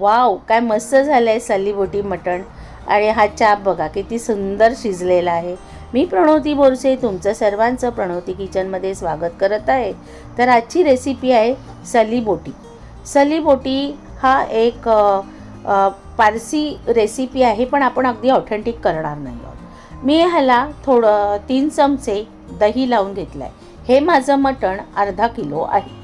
Wow काय मस्त झालं आहे सलीबोटी मटण. आणि हा चाप बघा किती सुंदर शिजलेला आहे. मी प्रणवती बोरसे तुमचं सर्वांचं प्रणवती किचनमध्ये स्वागत करत आहे. तर आजची रेसिपी आहे सलीबोटी सलीबोटी हा एक पारसी रेसिपी आहे पण आपण अगदी ऑथेंटिक करणार नाही आहोत. मी ह्याला थोडं तीन चमचे दही लावून घेतलं आहे हे माझं मटण अर्धा किलो आहे.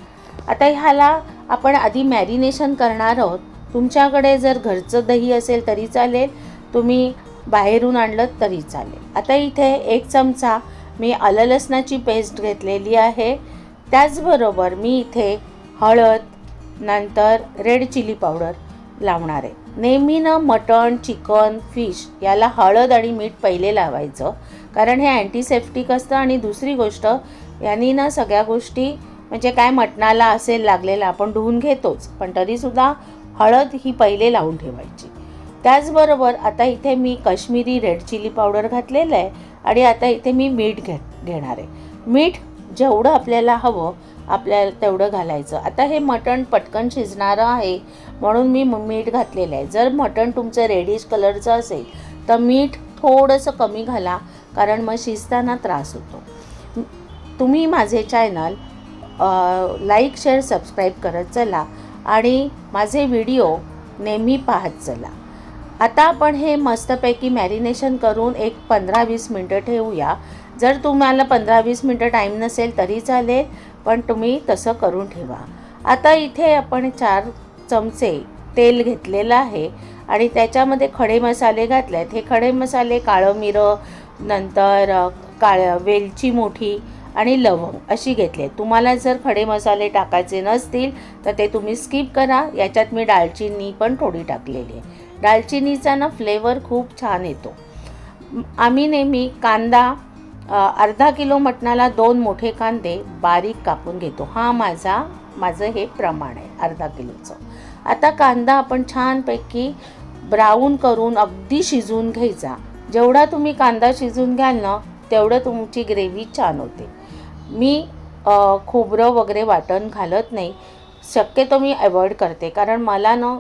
आता ह्याला आपण आधी मॅरिनेशन करणार आहोत. तुमच्याकडे जर घरचं दही असेल तरी चालेल तुम्ही बाहेरून आणलं तरी चालेल. आता इथे एक चमचा मी आलं लसणाची पेस्ट घेतलेली आहे. त्याचबरोबर मी इथे हळद नंतर रेड चिली पावडर लावणार आहे. नेहमीनं मटण चिकन फिश याला हळद आणि मीठ पहिले लावायचं कारण हे अँटीसेप्टिक असतं आणि दुसरी गोष्ट यांनी ना सगळ्या गोष्टी म्हणजे काय मटणाला असेल लागलेलं आपण धुवून घेतोच पण तरीसुद्धा हळद ही पहिले लावून ठेवायची. त्याचबरोबर आता इथे मी काश्मीरी रेड चिली पावडर घातलेलं आहे आणि आता इथे मी मीठ घे घेणार आहे. मीठ जेवढं आपल्याला हवं आपल्याला तेवढं घालायचं. आता हे मटण पटकन शिजणारं आहे म्हणून मी मीठ घातलेलं आहे. जर मटण तुमचं रेडिश कलरचं असेल तर मीठ थोडंसं कमी घाला कारण मग शिजताना त्रास होतो. तुम्ही माझे चॅनल लाईक शेअर सबस्क्राईब करत चला. आणि माझे व्हिडिओ नेहमी पाहत चला. आता आपण हे मस्तपैकी मॅरिनेशन करून एक पंधरा वीस मिनटं ठेवूया. जर तुम्हाला पंधरा वीस मिनटं टाईम नसेल तरी चालेल पण तुम्ही तसं करून ठेवा. आता इथे आपण चार चमचे तेल घेतलेलं आहे आणि त्याच्यामध्ये खडे मसाले घातले आहेत हे खडे मसाले काळं मिरं नंतर काळं काळ वेलची मोठी आणि लवंग अशी घेतली. आहे तुम्हाला जर खडे मसाले टाकायचे नसतील तर ते तुम्ही स्किप करा. याच्यात मी दालचिनी पण थोडी टाकलेली आहे. दालचिनीचा ना फ्लेवर खूप छान येतो. आम्ही नेहमी कांदा अर्धा किलो मटणाला दोन मोठे कांदे बारीक कापून घेतो. हा माझा माझं हे प्रमाण आहे अर्धा किलोचं. आता कांदा आपण छानपैकी ब्राऊन करून अगदी शिजवून घ्यायचा. जेवढा तुम्ही कांदा शिजवून घ्याल ना तेवढं तुमची ग्रेव्ही छान होते. मी खोबरं वगैरे वाटण घालत नाही. शक्यतो मी अवॉइड करते. कारण मला ना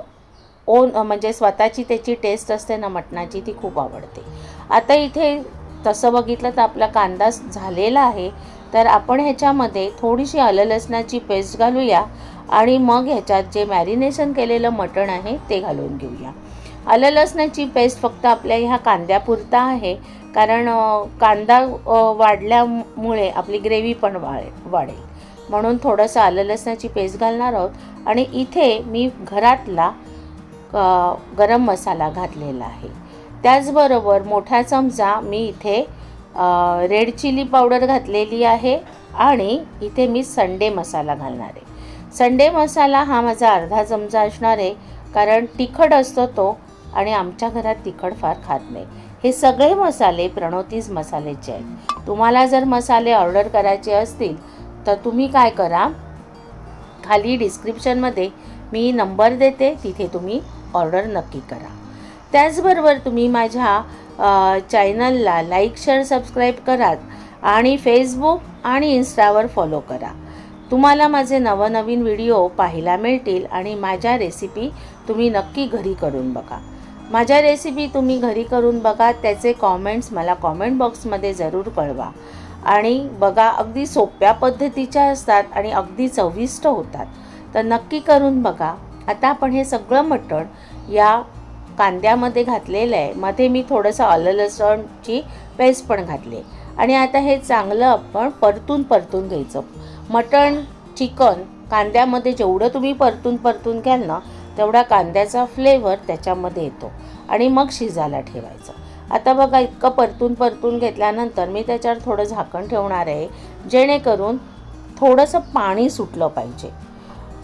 ओन म्हणजे स्वतःची त्याची टेस्ट असते ना मटणाची ती खूप आवडते. आता इथे तसं बघितलं तर आपला कांदा झालेला आहे. तर आपण ह्याच्यामध्ये थोडीशी आलं लसणाची पेस्ट घालूया आणि मग ह्याच्यात जे मॅरिनेशन केलेलं मटण आहे ते घालून घेऊया. आलं लसणाची पेस्ट फक्त आपल्या ह्या कांद्यापुरता आहे. कारण कांदा वाढल्यामुळे आपली ग्रेव्ही पण वाळे वाढेल. म्हणून थोडंसं आलं लसणाची पेस्ट घालणार आहोत. आणि इथे मी घरातला गरम मसाला घातलेला आहे. त्याचबरोबर मोठा चमचा मी इथे रेड चिली पावडर घातलेली आहे. आणि इथे मी संडे मसाला घालणार आहे. संडे मसाला हा माझा अर्धा चमचा असणार आहे. कारण तिखट असतो तो. आणि आमच्या घरात तिखट फार खात नाही. हे सगळे मसाले प्रणोतीज मसाल्याचे आहेत. तुम्हाला जर मसाले ऑर्डर करायचे असतील तर तुम्ही काय करा? खाली डिस्क्रिप्शनमध्ये मी नंबर देते तिथे तुम्ही ऑर्डर नक्की करा. त्याचबरोबर तुम्ही माझ्या चॅनलला लाईक शेअर सबस्क्राईब करा आणि फेसबुक आणि इन्स्टावर फॉलो करा. तुम्हाला माझे नवनवीन व्हिडिओ पाहायला मिळतील आणि माझ्या रेसिपी तुम्ही नक्की घरी करून बघा. माझ्या रेसिपी तुम्ही घरी करून बघा त्याचे कॉमेंट्स मला कॉमेंट बॉक्समध्ये जरूर कळवा. आणि बघा अगदी सोप्या पद्धतीच्या असतात आणि अगदी चविष्ट होतात. तर नक्की करून बघा. आता आपण हे सगळं मटण या कांद्यामध्ये घातलेलं आहे. मध्ये मी थोडंसं आलं लसणची पेस्ट पण घातली. आणि आता हे चांगलं आपण परतून परतून घ्यायचं. मटण चिकन कांद्यामध्ये जेवढं तुम्ही परतून परतून घ्याल ना तेवढा कांद्याचा फ्लेवर त्याच्यामध्ये येतो. आणि मग शिजायला ठेवायचं. आता बघा इतकं परतून परतून घेतल्यानंतर मी त्याच्यावर थोडं झाकण ठेवणार आहे जेणेकरून थोडंसं पाणी सुटलं पाहिजे.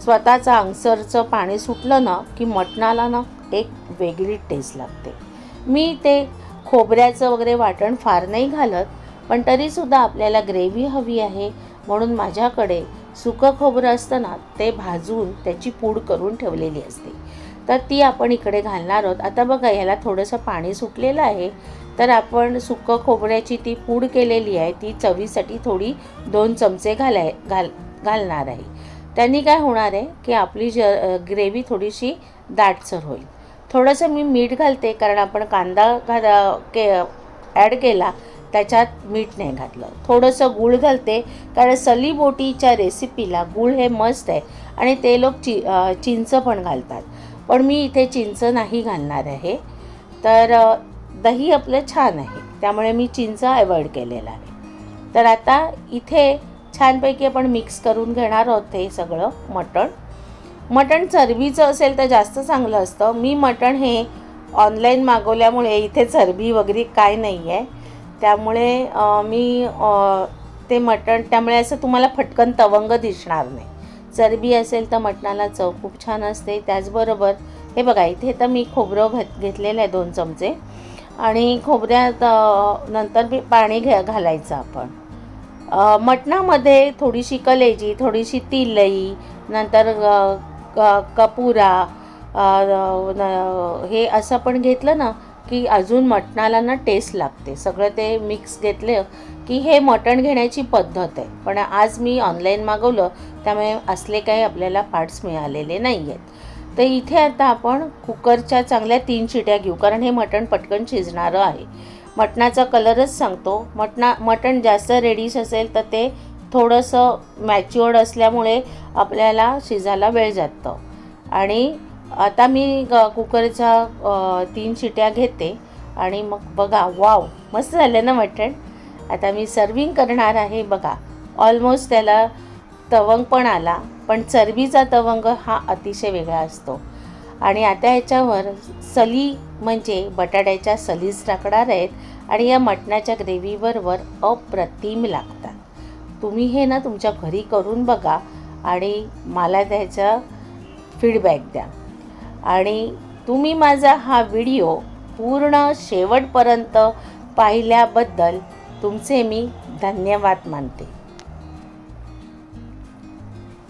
स्वतःचं अंगसरचं पाणी सुटलं ना की मटणाला ना एक वेगळी टेस्ट लागते. मी ते खोबऱ्याचं वगैरे वाटण फार नाही घालत पण तरीसुद्धा आपल्याला ग्रेव्ही हवी आहे म्हणून माझ्याकडे सुकं खोबरं असतं ना ते भाजून त्याची पूड करून ठेवलेली असते. तर ती आपण इकडे घालणार आहोत. आता बघा ह्याला थोडंसं पाणी सुटलेलं आहे. तर आपण सुकं खोबऱ्याची ती पूड केलेली आहे. ती चवीसाठी थोडी दोन चमचे घालाय घाल घालणार आहे. त्यांनी काय होणार आहे की आपली ज ग्रेव्ही थोडीशी दाटसर होईल. थोडंसं मी मीठ घालते कारण आपण कांदा घाला के ॲड केला त्याच्यात मीठ नाही घातलं. थोडंसं गूळ घालते कारण सलीबोटीच्या रेसिपीला गूळ हे मस्त आहे. आणि ते लोक चि चिंच पण घालतात. पण मी इथे चिंच नाही घालणार आहे. तर दही आपलं छान आहे. त्यामुळे मी चिंच अवॉइड केलेलं आहे. तर आता इथे छानपैकी आपण मिक्स करून घेणार आहोत हे सगळं मटण. मटण चरबीचं असेल तर जास्त चांगलं असतं. मी मटण हे ऑनलाईन मागवल्यामुळे इथे चरबी वगैरे काय नाही आहे त्यामुळे मी ते मटण त्यामुळे असं तुम्हाला फटकन तवंग दिसणार नाही. चरबी असेल तर मटणाला चव खूप छान असते. त्याचबरोबर हे बघा इथे तर मी खोबरं घात घेतलेलं आहे दोन चमचे. आणि खोबऱ्यात नंतर बी पाणी घ्या घालायचं आपण. मटणामध्ये थोडीशी कलेजी थोडीशी तिलई नंतर क- कपुरा न- हे असं पण घेतलं ना की अजून मटणाला ना टेस्ट लागते. सगळं ते मिक्स घेतलं की हे मटण घेण्याची पद्धत आहे. पण आज मी ऑनलाईन मागवलं त्यामुळे असले काही आपल्याला पार्ट्स मिळालेले नाही आहेत तर इथे आता आपण कुकरच्या चांगल्या तीन शिट्या घेऊ कारण हे मटण पटकन शिजणारं आहे. मटणाचा कलरच सांगतो. मटणा मटण जास्त रेडीश असेल तर ते थोडंसं मॅच्युअर्ड असल्यामुळे आपल्याला शिजायला वेळ जातं. आणि आता मी ग कुकरच्या तीन शिट्या घेते आणि मग बघा वाव मस्त झालं ना मटण. आता मी सर्विंग करणार आहे बघा. ऑलमोस्ट त्याला तवंग पण आला पण चरबीचा तवंग हा अतिशय वेगळा असतो. आणि आता ह्याच्यावर सली म्हणजे बटाट्याच्या सलीज टाकणार आहेत आणि या मटणाच्या ग्रेव्हीवरवर अप्रतिम लागतात. तुम्ही हे ना तुमच्या घरी करून बघा आणि मला त्याचा फीडबॅक द्या. आणि तुम्ही माझा हा व्हिडिओ पूर्ण शेवटपर्यंत पाहिल्याबद्दल तुमचे मी धन्यवाद मानते.